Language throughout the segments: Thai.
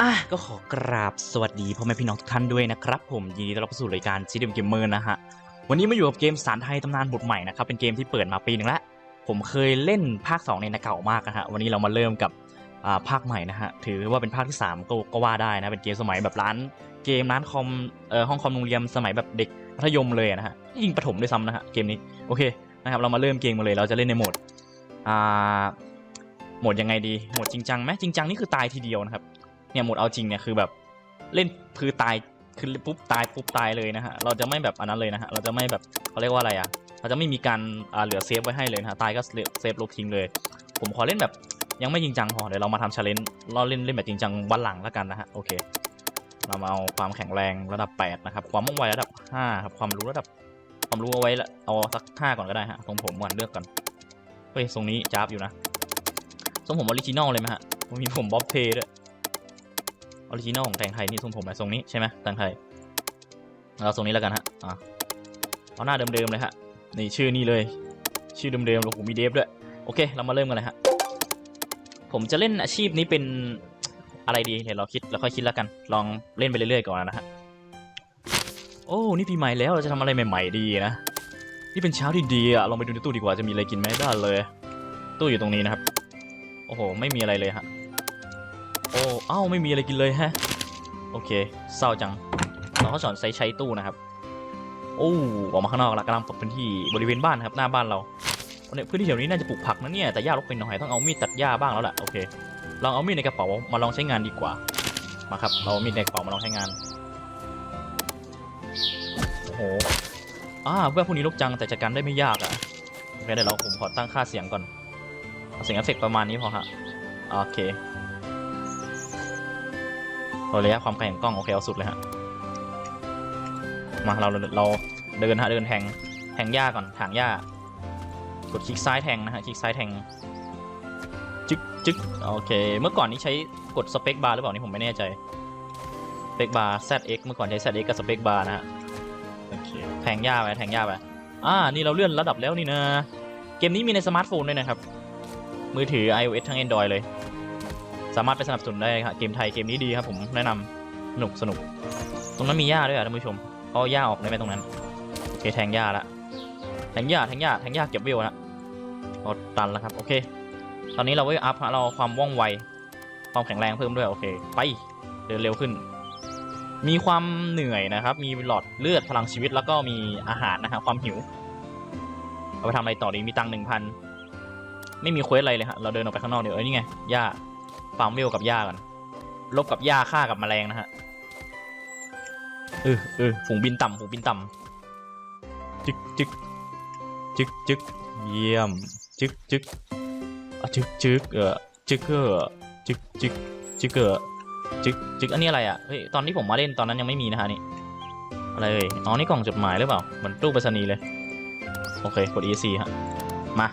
อะก็ขอกราบสวัสดีพ่อแม่พี่น้องทุกท่านด้วยนะครับผมยินดีต้อนรับสู่รายการซีดีมเกมเมอร์นะฮะวันนี้มาอยู่กับเกมสารไทยตำนานบทใหม่นะครับเป็นเกมที่เปิดมาปีหนึ่งแล้วผมเคยเล่นภาค2ในนะเก่ามากนะฮะวันนี้เรามาเริ่มกับภาคใหม่นะฮะถือว่าเป็นภาคที่ 3 ก็ก็ว่าได้นะเป็นเกมสมัยแบบร้าน เกมร้านคอมเอ่อห้องคอมโรงเรียนสมัยแบบเด็กมัธยมเลยนะฮะยิงประถมด้วยซ้ำนะฮะเกมนี้โอเคนะครับเรามาเริ่มเกมกันเลยเราจะเล่นในโหมดอ่าโหมดยังไงดีโหมดจริงจังไหมจริงจังนี่คือตายทีเดียวนะครับ เนี่ยโหมดเอาจริงเนี่ยคือแบบเล่นคือตายคือปุ๊บตายปุ๊บตายเลยนะฮะเราจะไม่แบบอันนั้นเลยนะฮะเราจะไม่แบบเขาเรียกว่าอะไรอะเราจะไม่มีการอ่าเหลือเซฟไว้ให้เลยนะฮะตายก็เซฟลบทิ้งเลย ผมขอเล่นแบบยังไม่จริงจังพอเดี๋ยวเรามาทำชาเลนจ์เราเล่นเล่นแบบจริงจังวันหลังแล้วกันนะฮะโอเคเรามาเอาความแข็งแรงระดับ 8 นะครับ ความว่องไวระดับ 5 ครับ ความรู้ระดับ ความรู้เอาไว้ละเอาสัก 5 ก่อนก็ได้ฮะทรงผมก่อนเลือกก่อน เฮ้ยทรงนี้จ้าบอยู่นะทรงผมออริจินอลเลยไหมฮะมีผมบ๊อบเพด้วย ออริจินอลของแตงไทยนี่ทรงผมแบบทรงนี้ใช่ไหมแตงไทยเราทรงนี้แล้วกันฮะอะเอาหน้าเดิมๆเลยฮะนี่ชื่อนี่เลย ชื่อเดิมๆแล้วผมมีเดฟด้วยโอเค เรามาเริ่มกันเลยฮะผมจะเล่นอาชีพนี้เป็นอะไรดีเดี๋ยวเราคิดแล้วค่อยคิดแล้วกัน ลองเล่นไปเรื่อยๆก่อนนะฮะโอ้นี่ปีใหม่แล้วเราจะทำอะไรใหม่ๆดีนะนี่เป็นเช้าที่ดีอะลองไปดูในตู้ดีกว่าจะมีอะไรกินไหมได้เลย ตู้อยู่ตรงนี้นะครับ โอ้โห ไม่มีอะไรเลยฮะ โอ้เอ้าไม่มีอะไรกินเลยฮะ โอเคเศร้าจังเราก็สอนใช้ใช้ตู้นะครับ โอ้ออกมาข้างนอกละกำลังปรับพื้นที่บริเวณบ้านนะครับหน้าบ้านเราเนี่ยพื้นที่แถวนี้น่าจะปลูกผักนะเนี่ยแต่หญ้ารกไปหน่อยต้องเอามีดตัดหญ้าบ้างแล้วแหละโอเคลองเอามีดในกระเป๋ามาลองใช้งานดีกว่ามาครับเรามีดในกระเป๋ามาลองใช้งานโอ้โหอ่าเพื่อนพวกนี้ลกจังแต่จัดการได้ไม่ยากอะโอเคเดี๋ยวเราผมขอตั้งค่าเสียงก่อนเอาเสียงเอฟเฟกประมาณนี้พอฮะโอเค เราระยะความไกลของกล้องโอเคเอาสุดเลยฮะ มาเราเราเดินฮะเดินแทงแทงหญ้าก่อนถางหญ้ากดคลิกซ้ายแทงนะฮะคลิกซ้ายแทงจึ๊กจึ๊กโอเค เมื่อก่อนนี้ใช้กดสเปคบาร์หรือเปล่านี่ผมไม่แน่ใจสเปคบาร์ ZX เมื่อก่อนใช้ ZX กับสเปคบาร์นะฮะโอเคแทงหญ้าไปแทงหญ้าไปอ่านี่เราเลื่อนระดับแล้วนี่นะเกมนี้มีในสมาร์ทโฟนด้วยนะครับ มือถือ iOS ทั้ง Android เลย สามารถไปสนับสนุนได้ครับเกมไทยเกมนี้ดีครับผมแนะนำสนุกสนุก ตรงนั้นมีหญ้าด้วยอะท่านผู้ชมเอาหญ้าออกได้ไหมตรงนั้นโอเคแทงหญ้าละแทงหญ้าแทงหญ้าแทงหญ้าเก็บวิวละเอาตันแล้วครับโอเค ตอนนี้เราไว้อัพเราความว่องไวความแข็งแรงเพิ่มด้วยโอเค ไปเดินเร็วขึ้น มีความเหนื่อยนะครับ มีหลอดเลือดพลังชีวิตแล้วก็มีอาหารนะฮะความหิวเอาไปทำอะไรต่อดีมีตังค์หนึ่งพันไม่มีเควสอะไรเลยฮะเราเดินออกไปข้างนอกเดี๋ยวเอ้ยนี่ไงหญ้า ฟาร์มเวลกับหญ้ากันลบกับหญ้าฆ่ากับแมลงนะฮะเออเออฝูงบินต่ำฝูงบินต่ำจึกจึกจึกจึกเยี่ยมจึกจึกอะจึกจึกเออจึกเกอร์จึกจึกจึกเกอร์จึกจึกอันนี้อะไรอะเฮ้ยตอนที่ผมมาเล่นตอนนั้นยังไม่มีนะฮะนี่อะไรเอ่ยอ๋อนี่กล่องจดหมายหรือเปล่าเหมือนตู้ไปรษณีย์เลยโอเคกด EC ฮะมา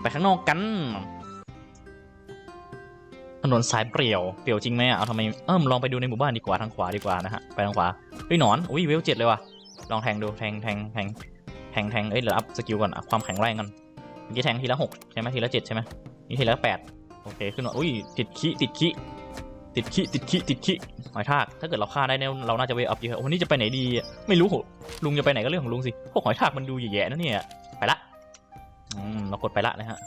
ไปข้างนอกกัน ถนนสายเปรี่ยว เปรี่ยวจริงไหมอะ เอาทำไม เอิ่มลองไปดูในหมู่บ้านดีกว่าทางขวาดีกว่านะฮะ ไปทางขวา เฮ้ยหนอน อุ้ยเวลเจ็ดเลยว่ะ ลองแทงดู แทงแทงแทงแทงแทงเอ้ยเหลืออัพสกิลก่อน ความแข็งแรงกันเมื่อกี้แทงทีละหกใช่ไหมทีละเจ็ดใช่ไหมนี่ทีละแปดโอเคขึ้นมา อุ้ยติดขี้ติดขี้ติดขี้ติดขี้ติดขี้หอยทากถ้าเกิดเราฆ่าได้เนี่ยเราน่าจะเวลอัพเยอะ วันนี้จะไปไหนดี ไม่รู้โหลุงจะไปไหนก็เรื่องของลุงสิ พวกหอยทากมันดูแย่ๆนะเนี่ย ไปละ อืมเรากดไปละนะฮะ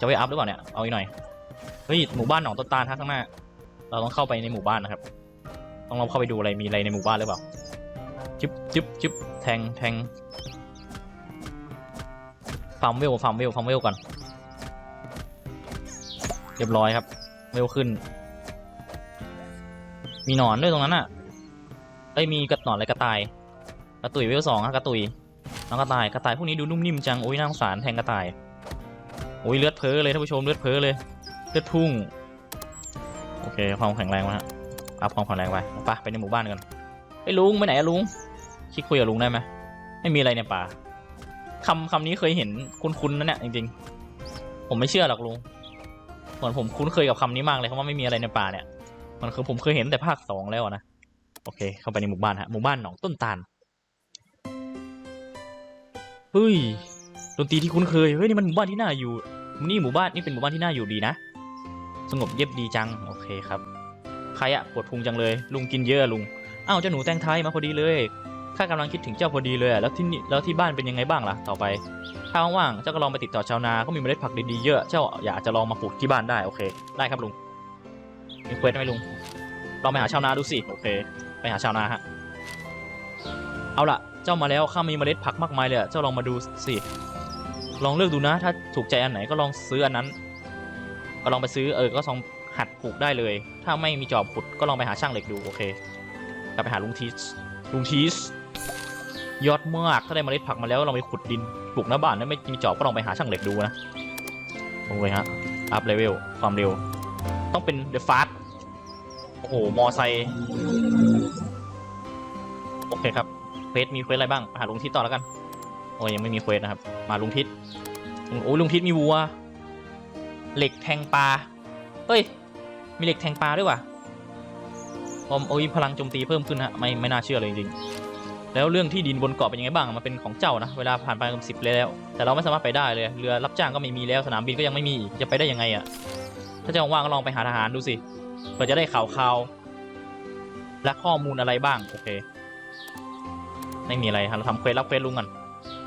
จะเวลอัพหรือเปล่าเนี่ย เอาอีกหน่อย เฮ้ยหมู่บ้านหนองต้นตาลข้างหน้า เราต้องเข้าไปในหมู่บ้านนะครับ ต้องเราเข้าไปดูอะไรมีอะไรในหมู่บ้านหรือเปล่าจึ๊บจึ๊บจึ๊บแทงแทงฟาร์มเวลฟาร์มเวลฟาร์มเวลก่อนเรียบร้อยครับ เวลขึ้น มีหนอนด้วยตรงนั้นอะเอ้ยมีกระหนอนอะไรกระต่ายกระตุยเวลสองอะกระตุยน้องกระต่ายกระต่ายพวกนี้ดูนุ่มนิ่มจังโอ้ยน่าสงสารแทงกระต่ายโอ้ยเลือดเพ้อเลยท่านผู้ชมเลือดเพ้อเลย เลือดพุ่ง โอเค ความแข็งแรงมาฮะอัพความแข็งแรงไปไปไปในหมู่บ้านกันไอ้ลุงไปไหนอะลุงคิดคุยกับลุงได้ไหมไม่มีอะไรในป่าคำคำนี้เคยเห็นคุ้นๆนะเนี่ยจริงๆ ผมไม่เชื่อหรอกลุงเหมือนผมคุ้นเคยกับคำนี้มากเลยคำว่าไม่มีอะไรในป่าเนี่ย มันคือผมเคยเห็นแต่ภาคสองแล้วนะโอเค เข้าไปในหมู่บ้านฮะหมู่บ้านหนองต้นตาลเฮ้ยดนตรีที่คุ้นเคยเฮ้ยนี่มันหมู่บ้านที่น่าอยู่ นี่หมู่บ้านนี่เป็นหมู่บ้านที่น่าอยู่ดีนะ สงบเย็บดีจัง โอเคครับ ใครอะปวดพุงจังเลย ลุงกินเยอะลุงอ้าวเจ้าหนูแตงไทยมาพอดีเลยข้ากำลังคิดถึงเจ้าพอดีเลยแล้วที่นี่แล้วที่บ้านเป็นยังไงบ้างล่ะต่อไป ถ้าว่างๆเจ้าก็ลองไปติดต่อชาวนาเขามีเมล็ดผักดีๆเยอะ เจ้าอยากจะลองมาปลูกที่บ้านได้โอเค ได้ครับลุงมีเควสไหมลุงลองไปหาชาวนาดูสิโอเค ไปหาชาวนาฮะเอาล่ะ เจ้ามาแล้วข้ามีเมล็ดผักมากมายเลยเจ้าลองมาดูสิลองเลือกดูนะ ถ้าถูกใจอันไหนก็ลองซื้ออันนั้น ก็ลองไปซื้อเออก็ลองหัดปลูกได้เลย ถ้าไม่มีจอบขุดก็ลองไปหาช่างเหล็กดูโอเคกลับไปหาลุงทีสลุงทีสยอดมากถ้าได้เมล็ดผักมาแล้วลองไปขุดดินปลูกหน้าบ้านแล้วไม่มีจอบก็ลองไปหาช่างเหล็กดูนะโอเคฮะอัพเลเวลความเร็ว ต้องเป็นเดอะฟาสโอ้โหมอไซค์โอเคครับเควสมีเควสอะไรบ้างหาลุงทิศต่อแล้วกันโอ้ยยังไม่มีเควสนะครับ มาลุงทิศโอ้ลุงทิศมีวัว เหล็กแทงปลาเฮ้ย มีเหล็กแทงปลาด้วยว่ะอมโอ้ยพลังโจมตีเพิ่มขึ้นฮะไม่ไม่น่าเชื่อเลยจริงๆ แล้วเรื่องที่ดินบนเกาะเป็นยังไงบ้างมันเป็นของเจ้านะ เวลาผ่านไปกันสิบแล้ว แต่เราไม่สามารถไปได้เลย เรือรับจ้างก็ไม่มีแล้วสนามบินก็ยังไม่มีจะไปได้ยังไงอะถ้าเจะว่างก็ลองไปหาทหารดูสิเผื่อจะได้ข่าวข่าวๆและข้อมูลอะไรบ้างโอเค ไม่มีอะไรฮะเราทำเควสรับเควสลุงกัน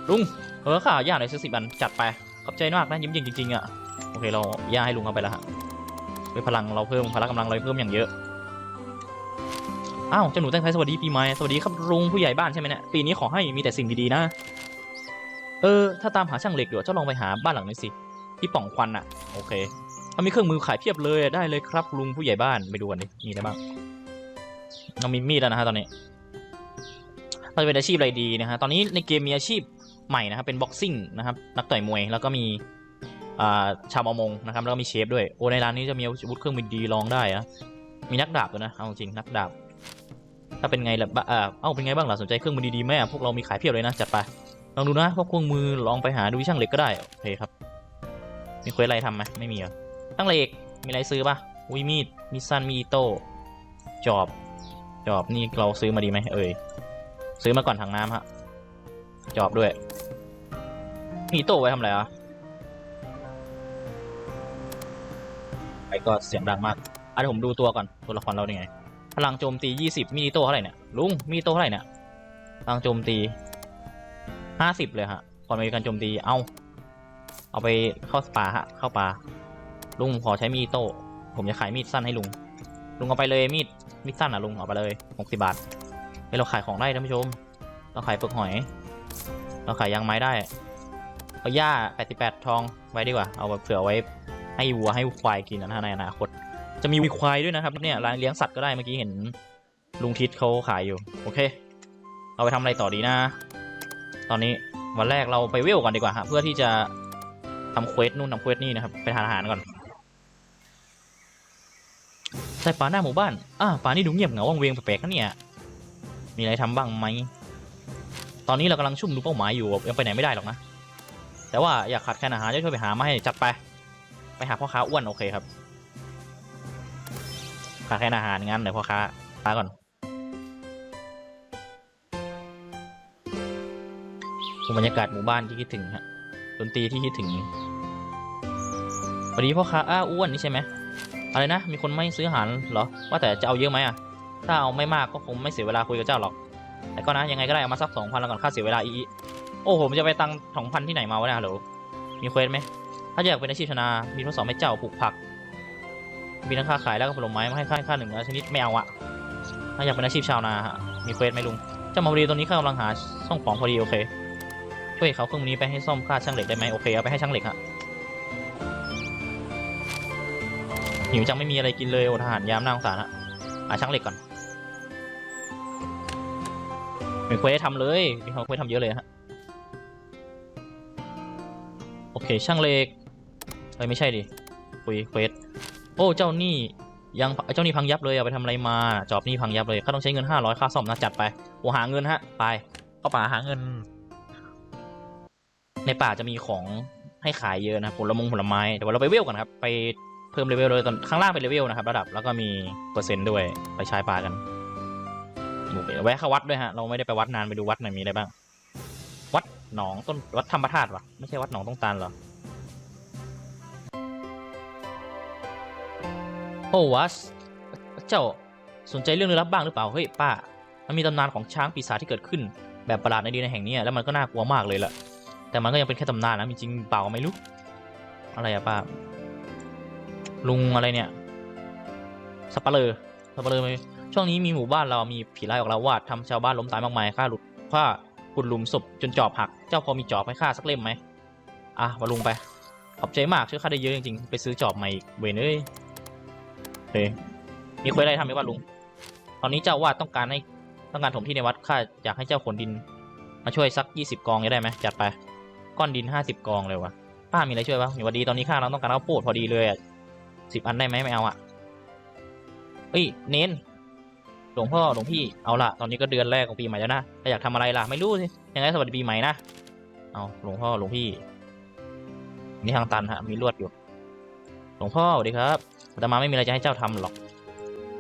ลุงเออข่าวย่าหน่อยสักสิบอันจัดไปขอบใจมากนะยิ้มยิงจริงๆอะ โอเคเราย่าให้ลุงเอาไปแล้วฮะด้วยพลังเราเพิ่มพละกำลังเราเพิ่มอย่างเยอะอ้าวเจ้าหนูแตงไทยสวัสดีปีใหม่สวัสดีครับลุงผู้ใหญ่บ้านใช่ไหมเนี่ยปีนี้ขอให้มีแต่สิ่งดีๆนะ เออ ถ้าตามหาช่างเหล็กเดี๋ยวเจ้าลองไปหาบ้านหลังนี้สิที่ป่องควันอะโอเคเขามีเครื่องมือขายเพียบเลยได้เลยครับลุงผู้ใหญ่บ้านไปดูกันดิมีอะไรบ้างเรามีมีดแล้วนะฮะตอนนี้เราจะเป็นอาชีพอะไรดีนะฮะตอนนี้ในเกมมีอาชีพใหม่นะครับเป็นบ็อกซิ่งนะครับนักต่อยมวยแล้วก็มี ชาวประมงนะครับแล้วก็มีเชฟด้วยโอ้ในร้านนี้จะมีอาวุธเครื่องบินดีลองได้นะมีนักดาบด้วยนะเอาจริงนักดาบ ถ้าเป็นไงล่ะบเออเอ้าเป็นไงบ้างล่ะสนใจเครื่องมือดีๆไหมพวกเรามีขายเพียบเลยนะจัดไปลองดูนะพวกเครื่องมือลองไปหาดูช่างเหล็กก็ได้โอเคครับมีเควสอะไรทำไหมไม่มีเหรอตั้งเหล็กมีอะไรซื้อปะวิมีดมีสั้นมีโต้จอบจอบนี่เราซื้อมาดีไหมเอ่ยซื้อมาก่อนถังน้ำฮะจอบด้วยมีโต้ไว้ทำอะไรอะ ก็เสียงดังมากอะเดี๋ยวผมดูตัวก่อนตัวละครเราเป็นไง พลังโจมตี 20มีอิโตเท่าไหร่เนี่ยลุงมีอิโตเท่าไหร่เนี่ยพลังโจมตี 50 เลยฮะก่อนมีการโจมตีเอาเอาไปเข้าป่าฮะเข้าป่าลุงขอใช้มีดโต้ผมจะขายมีดสั้นให้ลุง ลุงเอาไปเลยมีดมีดสั้นอะลุงเอาไปเลยหกสิบาทเฮ้ยเราขายของได้ท่านผู้ชม เราขายเปลือกหอย เราขายยางไม้ได้เอาหญ้าแปดสิบแปดทองไว้ดีกว่า เอาแบบเผื่อไว้ ให้วัวให้ควายกินนะในอนาคต จะมีควายด้วยนะครับเนี่ยร้านเลี้ยงสัตว์ก็ได้เมื่อกี้เห็นลุงทิศเขาขายอยู่ โอเค เอาไปทำอะไรต่อดีนะ ตอนนี้วันแรกเราไปเวลก่อนดีกว่าฮะเพื่อที่จะทำเควสนู่นทำเควสนี่นะครับไปทานอาหารก่อนใส่ป่าหน้าหมู่บ้านอ่าป่านี่ดูเงียบเหงาวังเวงแปลกๆนะเนี่ย มีอะไรทำบ้างไหม ตอนนี้เรากำลังชุ่มดูเป้าหมายอยู่ยังไปไหนไม่ได้หรอกนะ แต่ว่าอยากขาดแคลนอาหารจะช่วยไปหามาให้จัดไป ไปหาพ่อค้าอ้วนโอเคครับขาดแคลนอาหารงั้นเดี๋ยวพ่อค้าค้าก่อน บรรยากาศหมู่บ้านที่คิดถึงฮะดนตรีที่คิดถึงวัสดีพ่อค้าอ้าอ้วนนี่ใช่ไหมอะไรนะ มีคนไม่ซื้ออาหารเหรอ ว่าแต่จะเอาเยอะไหมอะ ถ้าเอาไม่มากก็คงไม่เสียเวลาคุยกับเจ้าหรอก แต่ก็นะยังไงก็ได้เอามาสักสองพันแล้วก่อนค่าเสียเวลาอีกโอ้ผมจะไปตังสองพันที่ไหนมาวะเนี่ยฮัลโหลมีเควสไหม ถ้าอยากเป็นอาชีพชนามีทดสอบให้เจ้าปลูกผัก มีทั้งค่าขายแล้วก็ผลไม้มาให้ค่าค่าหนึ่งชนิดไม่เอาอะถ้าอยากเป็นอาชีพชาวนาฮะมีเควสไหมลุงเจ้ามาพอดีตอนนี้ข้ากำลังหาช่องของพอดีโอเคช่วยเขาเครื่องนี้ไปให้ซ่อมค่าช่างเหล็กได้ไหมโอเคเอาไปให้ช่างเหล็กฮะหิวจังไม่มีอะไรกินเลยโอทหารยามน่าสงสารฮะหาช่างเหล็กก่อนมีเควสทำเลยมีเควสทำเยอะเลยฮะโอเคช่างเหล็ก เอ้ยไม่ใช่ดิคุยเควสโอ้เจ้านี่ยังเจ้านี่พังยับเลยเอาไปทำอะไรมา จอบนี่พังยับเลยข้าต้องใช้เงินห้าร้อยค่าซ่อมนะจัดไปโอ้หาเงินฮะไปเข้าป่าหาเงิน ในป่าจะมีของให้ขายเยอะนะผลมงผลไม้แต่ว่าเราไปเวลกันครับไปเพิ่มเลเวลเลยตอนข้างล่างเป็นเลเวลนะครับระดับแล้วก็มีเปอร์เซ็นต์ด้วยไปใช้ป่ากันแวะเข้าวัดด้วยฮะเราไม่ได้ไปวัดนานไปดูวัดหน่อยมีอะไรบ้าง วัดหนองต้นวัดธรรมธาตุวะไม่ใช่วัดหนองต้องตาลเหรอ วัดเจ้าสนใจเรื่องลึกลับบ้างหรือเปล่า เฮ้ยป้า มันมีตำนานของช้างปีศาจที่เกิดขึ้น แบบประหลาดในดินแห่งนี้แล้วมันก็น่ากลัวมากเลยล่ะ แต่มันก็ยังเป็นแค่ตำนานนะจริงเปล่าไม่รู้ อะไรอะป้า ลุงอะไรเนี่ยสับปเลอสับปะเลอร์ไหมช่วงนี้มีหมู่บ้านเรามีผีร้ายออกแล้ววาดทำชาวบ้านล้มตายมากมายฆ่าหลุดฆ่าขุดหลุมศพจนจอบหัก เจ้าพอมีจอบให้ข้าสักเล่มไหมอะมาลุงไป ขอบใจมากช่วยข้าได้เยอะจริงๆ ไปซื้อจอบใหม่อีกเวนเอ้ยโอ เคมีคุยอะไรทำไหมวะลุง ตอนนี้เจ้าวาดต้องการให้ต้องการถมที่ในวัดข้าอยากให้เจ้าขนดิน มาช่วยสักยี่สิบกองจะได้ไหมจัดไป ก้อนดินห้าสิบกองเลยวะป้ามีอะไรช่วยปะมีวันดีตอนนี้ข้าเราต้องการข้าวโพดพอดีเลยอะสิบอันได้ไหมไม่เอาอะเอ้ยเน้นหลวงพ่อหลวงพี่เอาละตอนนี้ก็เดือนแรกของปีใหม่แล้วนะถ้าอยากทำอะไรล่ะไม่รู้สิยังไงสวัสดีปีใหม่นะเอาหลวงพ่อหลวงพี่นี่ทางตันฮะมีลวดอยู่ หลวงพ่อสวัสดีครับ อาตมาไม่มีอะไรจะให้เจ้าทำหรอก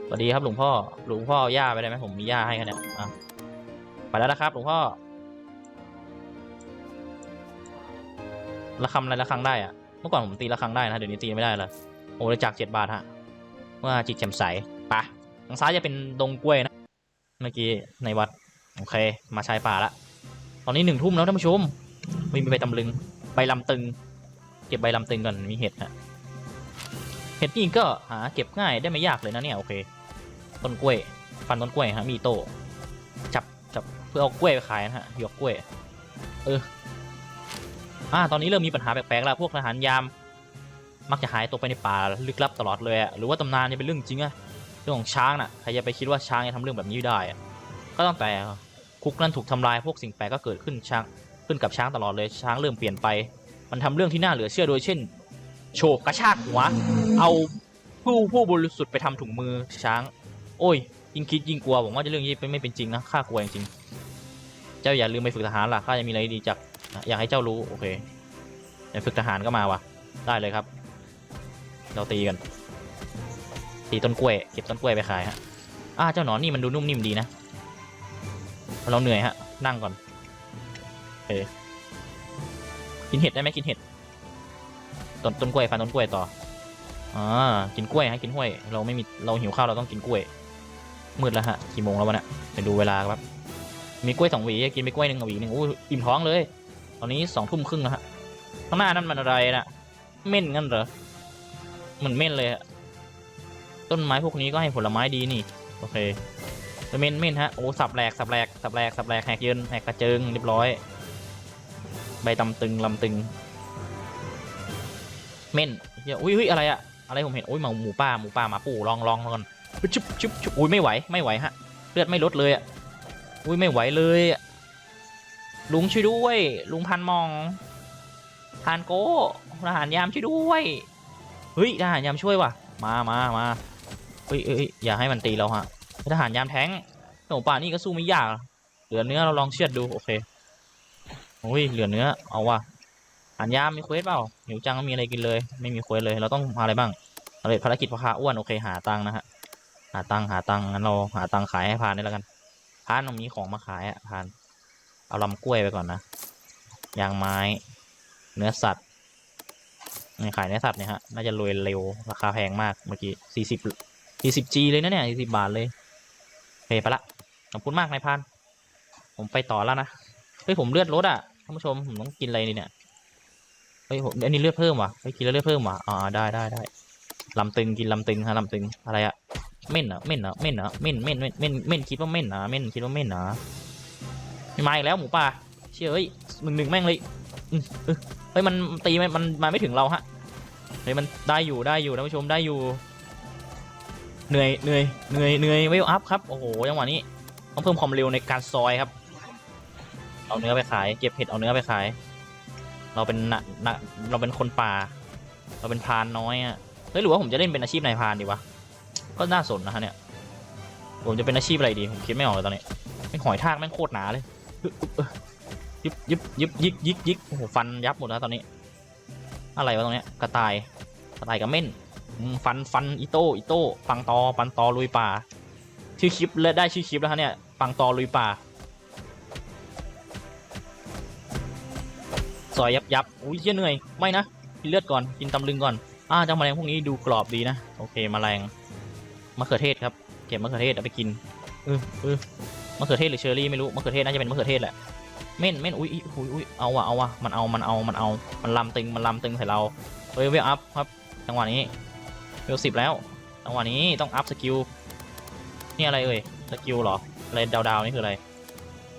สวัสดีครับหลวงพ่อ หลวงพ่อเอาหญ้าไปได้ไหมผมมีหญ้าให้กันเนี่ยอะไปแล้วนะครับ หลวงพ่อละคำอะไรละครั้งได้อะเมื่อก่อนผมตีละครั้งได้นะเดี๋ยวนี้ตีไม่ได้และโอ้เลยจากเจ็ดบาทฮะเมื่อจิตแจ่มใสไปะทางซ้ายจะเป็นดงกล้วยนะ เมื่อกี้ในวัด โอเค มาชายป่าละ ตอนนี้หนึ่งทุ่มแล้วท่านผู้ชมไม่มีใบตำลึง ใบลำตึง เก็บใบลำตึงก่อน มีเห็ดฮะ เห็ดนี่ก็หาเก็บง่ายได้ไม่ยากเลยนะเนี่ยโอเค ต้นกล้วยฟันต้นกล้วยฮะมีโตจับจับเพื่อเอากล้วยไปขายนะฮะหยอกกล้วย เอออ่าตอนนี้เริ่มมีปัญหาแปลกๆแล้วพวกทหารยาม มักจะหายตัวไปในป่าลึกลับตลอดเลยหรือว่าตำนานนี่เป็นเรื่องจริงอะเรื่องของช้างน่ะใครจะไปคิดว่าช้างจะทำเรื่องแบบนี้ได้ก็ตั้งแต่คุกนั้นถูกทำลายพวกสิ่งแปลกก็เกิดขึ้นช้างขึ้นกับช้างตลอดเลยช้างเริ่มเปลี่ยนไป มันทำเรื่องที่น่าเหลือเชื่อโดยเช่น โฉกกระชากหัว เอาผู้ผู้บริสุทธิ์ไปทำถุงมือช้าง โอ้ย ยิ่งคิดยิ่งกลัวผมว่าจะเรื่องนี้ไม่เป็นจริงนะข้ากลัวจริงเจ้าอย่าลืมไปฝึกทหารล่ะข้าจะมีอะไรดีจากอยากให้เจ้ารู้โอเคไปฝึกทหารก็มาวะได้เลยครับ เราตีกัน ตีต้นกล้วยเก็บต้นกล้วยไปขายฮะอ่าเจ้าหนอนนี่มันดูนุ่มนิ่มดีนะเราเหนื่อยฮะนั่งก่อนเออกินเห็ดได้ไหมกินเห็ด ต้นต้นกล้วยฟันต้นกล้วยต่ออ่ากินกล้วยฮะกินกล้วย เราไม่มีเราหิวข้าวเราต้องกินกล้วย มืดแล้วฮะกี่โมงแล้ววะเนี่ยไปดูเวลาครับ มีกล้วยสองหวีกินไปกล้วยหนึ่งหวีหนึ่งอู้อิ่มท้องเลย ตอนนี้สองทุ่มครึ่งแล้วฮะข้างหน้านั่นมันอะไรน่ะ เม่นงั้นเหรอเหมือนเม่นเลยอะต้นไม้พวกนี้ก็ให้ผลไม้ดีนี่โอเคเม่นเม่นฮะโอ้สับแหลกสับแหลกสับแหลกสับแหลกแหกเยินแหกกระเจิงเรียบร้อย ใบตำตึงลำตึง เม่นเฮียอุ้ยอุ้ยอะไรอะอะไรผมเห็นอุ้ยหมาหมูป่าหมูป่ามาปู่ลองลองก่อนชุบชุบชุบอุ้ยไม่ไหวไม่ไหวฮะเลือดไม่ลดเลยอะอุ้ยไม่ไหวเลยลุงช่วยด้วย ลุงพันมองพานโก้ทหารยามช่วยด้วยเฮ้ยทหารยามช่วยว่ะมามามาเฮ้ยเอ้ยอย่าให้มันตีเราฮะทหารยามแท้งหมูป่านี่ก็สู้ไม่ยากเหลือเนื้อเราลองเชือดดูโอเคโอ้ยเหลือเนื้อเอาว่ะ หันยามมีเควสเปล่าหิวจังมีอะไรกินเลย ไม่มีเควสเลย เราต้องหาอะไรบ้างสำเร็จภารกิจพ่อค้าอ้วนโอเคหาตังนะฮะหาตังหาตังงั้นเราหาตังขายให้พานนี่แล้วกันพานต้องมีของมาขายอะพาน เอาลำกล้วยไปก่อนนะยางไม้ เนื้อสัตว์นี่ขายเนื้อสัตว์เนี่ยฮะน่าจะรวยเร็วราคาแพงมากเมื่อกี้สี่สิบสี่สิบจีเลยนะเนี่ยสี่สิบาทเลยโอเคไปละขอบคุณมากนายพาน ผมไปต่อแล้วนะเฮ้ยผมเลือดลดอะท่านผู้ชมผมต้องกินอะไรดีเนี่ย เฮ้ยผมอันนี้เลือดเพิ่มว่ะเฮ้ยกินแล้วเลือดเพิ่มว่ะอ่าได้ได้ได้ลำตึงกินลำตึงฮะลำตึงอะไรอะเม่นเหรอเม่นเหรอเม่นเหรอเม่นเม่นเม่นเม่นเม่นคิดว่าเม่นเหรอเม่นคิดว่าเม่นเหรอไม่มาอีกแล้วหมูป่าเชื่อเฮ้ยหนึ่งหนึ่งแม่งเลยเฮ้ยมันตีม่มันมาไม่ถึงเราฮะเฮ้ยมันได้อยู่ได้อยู่ท่านผู้ชมได้อยู่เหนื่อยเหนื่อยเหนื่อยเหนื่อยเวลอัพครับโอ้โหจังหวะนี้ต้องเพิ่มความเร็วในการซอยครับ เอาเนื้อไปขายเก็บเห็ดเอาเนื้อไปขาย เราเป็นนะนเราเป็นคนป่า เราเป็นพรานน้อยอะเฮ้ยหรือว่าผมจะเล่นเป็นอาชีพนายพรานดีวะ ก็น่าสนนะฮะเนี่ย ผมจะเป็นอาชีพอะไรดี ผมคิดไม่ออกเลยตอนนี้ไม่หอยทากแม่งโคตรหนาเลย ยึบยึบยึบยิกยิกยิกโอ้โหฟันยับหมดแล้วตอนนี้ อะไรวะตรงเนี้ยกระต่ายกระต่ายกับเม่นฟันฟันอิโต้อิโต้ปังตอปันตอลุยป่า ชื่อคลิปและได้ชื่อคลิปแล้วฮะเนี่ยปังตอลุยป่า ซอยยับยับอุ้ยเหี้ยเหนื่อย ไม่นะ กินเลือดก่อน กินตำลึงก่อน อ่าเจ้าแมลงพวกนี้ดูกรอบดีนะ โอเคมแมลงมะเขือเทศครับ เก็บมะเขือเทศเอาไปกินเออเออมะเขือเทศหรือเชอร์รี่ไม่รู้ มะเขือเทศน่าจะเป็นมะเขือเทศแหละ เม่น เม่น อุ้ยอุ้ยอุ้ยเอาว่ะเอาว่ะมันเอา มันเอา มันเอา มันลำตึง มันลำตึงใส่เรา เฮ้ยเวลอัพครับ จังหวะนี้เวลสิบแล้ว จังหวะนี้ต้องอัพสกิล นี่อะไรเอ่ย สกิลหรอ อะไรดาวๆนี่คืออะไร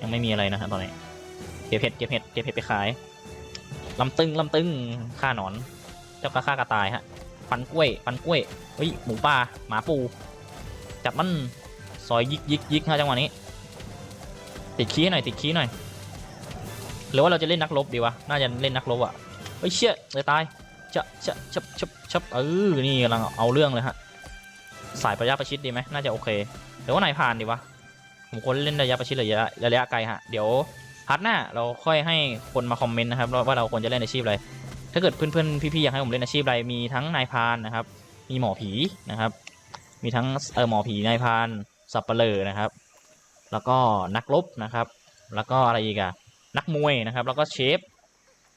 ยังไม่มีอะไรนะฮะตอนนี้ เก็บเห็ด เก็บเห็ด เก็บเห็ดไปขาย ลำตึงลำตึงฆ่าหนอน เจ้ากระฆ่ากระต่ายฮะฟันกล้วยฟันกล้วยเฮ้ยหมูป่าหมาปูจับมันซอยยิกยิกยิกฮะจังหวะนี้ ติดขี้หน่อยติดขี้หน่อยหรือว่าเราจะเล่นนักรบดีวะน่าจะเล่นนักรบอะเฮ้ยเชี่ยเลยตายจะจะชับชับชับเออนี่กำลังเอาเรื่องเลยฮะสายระยะประชิดดีไหมน่าจะโอเคหรือว่านายพรานดีวะผมควรเล่นระยะประชิดหรือระยะระยะไกลฮะเดี๋ยว พาร์ทหน้าเราค่อยให้คนมาคอมเมนต์นะครับว่าเราควรจะเล่นอาชีพอะไร ถ้าเกิดเพื่อนๆพี่ๆอยากให้ผมเล่นอาชีพอะไรมีทั้งนายพานนะครับ มีหมอผีนะครับ มีทั้งเออหมอผีนายพานสับเปลอนะครับ แล้วก็นักรบนะครับ แล้วก็อะไรอีกอะนักมวยนะครับ แล้วก็เชฟ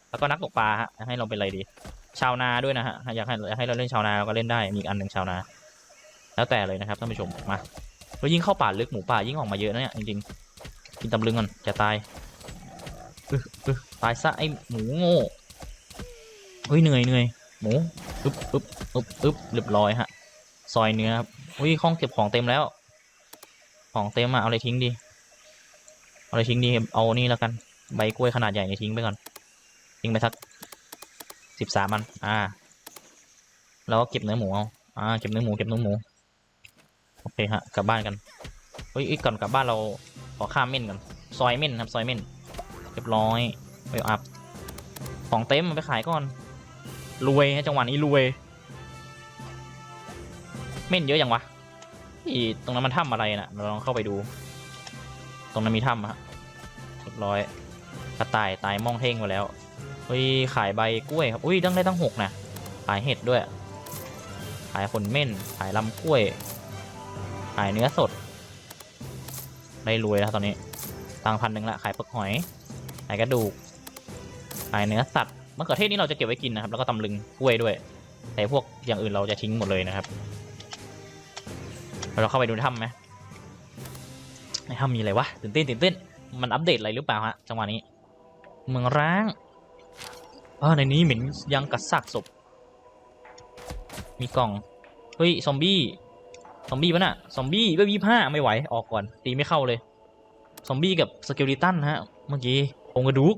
แล้วก็นักตกปลาฮะให้เราเป็นอะไรดี ชาวนาด้วยนะฮะอยากให้ให้เราเล่นชาวนาเราก็เล่นได้มีอีกอันหนึ่งชาวนา แล้วแต่เลยนะครับท่านผู้ชมมาแล้วยิ่งเข้าป่าลึกหมูป่ายิ่งออกมาเยอะนะเนี่ยจริงๆกินตำลึงก่อนจะตาย ตายซะไอหมูโง่เฮ้ยเหนื่อยเหนื่อยหมูอึ๊บอึ๊บอึ๊บอึ๊บเรียบร้อยฮะ ซอยเนื้อครับอุ้ยห้องเก็บของเต็มแล้ว ของเต็มอะเอาอะไรทิ้งดีเอาอะไรทิ้งดีเอานี่แล้วกันใบกล้วยขนาดใหญ่เนี่ยทิ้งไปก่อน ทิ้งไปสักสิบสามัน อ่า แล้วก็เก็บเนื้อหมูเอา อ่า เก็บเนื้อหมู เก็บเนื้อหมู โอเคฮะ กลับบ้านกัน เฮ้ยก่อนกลับบ้านเราขอข้ามเม่นก่อนซอยเม่นครับ ซอยเม่น รียบร้อยไปอัพของเต็มมันไปขายก่อน รวยฮะจังหวะนี้รวย เม่นเยอะยังวะอีตรงนั้นมันถ้ำอะไรนะ่ะเราลองเข้าไปดู ตรงนั้นมีถ้ำฮะเรียบร้อยกระต่ายตายมองเท่งไปแล้วเฮ้ยขายใบกล้วยครับอุ้ยตั้งได้ตั้งหกนะขายเห็ดด้วย ขายขนเม่น ขายลำกล้วย ขายเนื้อสด ได้รวยแล้วตอนนี้ตังพันหนึ่งละขายปลกหอย ขายกระดูกขายเนื้อสัตว์มะเขือเทศนี่เราจะเก็บไว้กินนะครับ แล้วก็ตำลึงกล้วยด้วย แต่พวกอย่างอื่นเราจะทิ้งหมดเลยนะครับ เราเข้าไปดูถ้ำไหมในถ้ำมีอะไรวะตื่นเต้นตื่นเต้นมันอัปเดตอะไรหรือเปล่าฮะจังหวะนี้ เมืองร้างเออในนี้เหม็นยังกระซากศพ มีกล่อง เฮ้ย ซอมบี้ ซอมบี้ปะน่ะ ซอมบี้เว็บยี่ห้าไม่ไหว ออกก่อน ตีไม่เข้าเลย ซอมบี้กับสเกลิตันฮะ เมื่อกี้ งกระดูก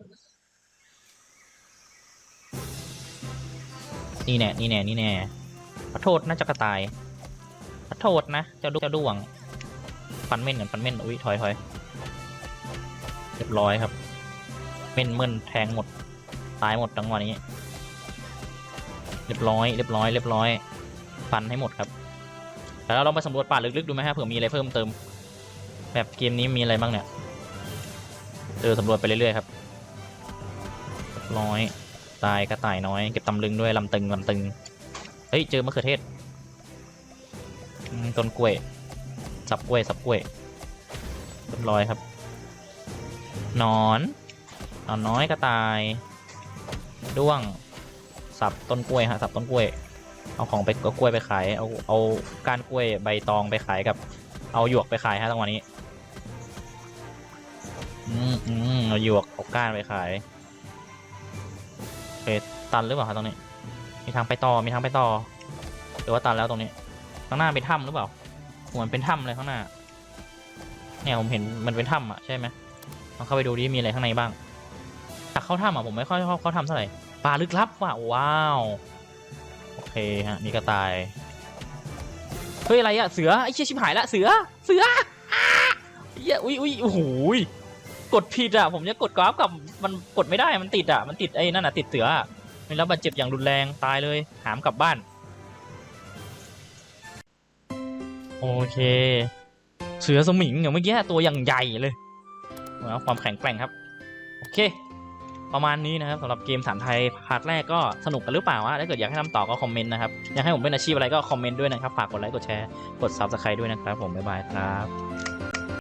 นี่แน่ นี่แน่ นี่แน่ ขอโทษนะจักระต่าย ขอโทษนะเจ้าดุกเจ้าด้วงฟันเม่นกันฟันเม่นอุ้ยถอยถอยเรียบร้อยครับ เม่นเม่นแทงหมด ตายหมดจังหวะนี้ เรียบร้อย เรียบร้อย เรียบร้อย ฟันให้หมดครับ แล้วเราลองไปสำรวจป่าลึกๆดูไหมฮะเผื่อมีอะไรเพิ่มเติม แบบเกมนี้มีอะไรบ้างเนี่ย เออสำรวจไปเรื่อยๆครับร้อยตายกระต่ายน้อยเก็บตำลึงด้วยลำตึงลำตึง เฮ้ย เจอมะเขือเทศต้นกล้วย สับกล้วยสับกล้วยเรียบร้อยครับนอนนอนน้อยกระต่ายด้วงสับต้นกล้วยฮะสับต้นกล้วย เอาของไปเอากล้วยไปขายเอาเอาก้านกล้วยใบตองไปขายกับ เอาหยวกไปขายฮะตรงวันนี้ อืมเอาหยวกเอาก้านไปขายโอเคตันหรือเปล่าครับตรงนี้ มีทางไปต่อ มีทางไปต่อ หรือว่าตันแล้วตรงนี้ ข้างหน้าเป็นถ้ำหรือเปล่าเหมือนเป็นถ้ำเลยข้างหน้า เนี่ยผมเห็นมันเป็นถ้ำอะใช่ไหมลองเข้าไปดูดิมีอะไรข้างในบ้างแต่เข้าถ้ำอะผมไม่ค่อยชอบเข้าถ้ำเท่าไหร่ป่าลึกลับว่ะว้าว โอเคฮะนี่กระต่าย เฮ้ยอะไรอะเสือไอ้เชี่ยชิบหายละเสือ เสือเหี้ยอุ้ยอุ้ยโอ้โหย กดผิดอะผมจะกดกราฟกับมันกดไม่ได้มันติดอะมันติดไอ้นั่นอะติดเสือไม่รับบาดเจ็บอย่างรุนแรงตายเลย หามกลับบ้าน โอเค เสือสมิงอย่างเมื่อกี้ตัวอย่างใหญ่เลยเอาความแข็งแกร่งครับ โอเค ประมาณนี้นะครับสำหรับเกมสามไทยพาร์ทแรกก็สนุกกันหรือเปล่าวะถ้าเกิดอยากให้ทำต่อก็คอมเมนต์นะครับอยากให้ผมเป็นอาชีพอะไรก็คอมเมนต์ด้วยนะครับฝากกดไลค์กดแชร์กด subscribe ด้วยนะครับผมบ๊ายบายครับ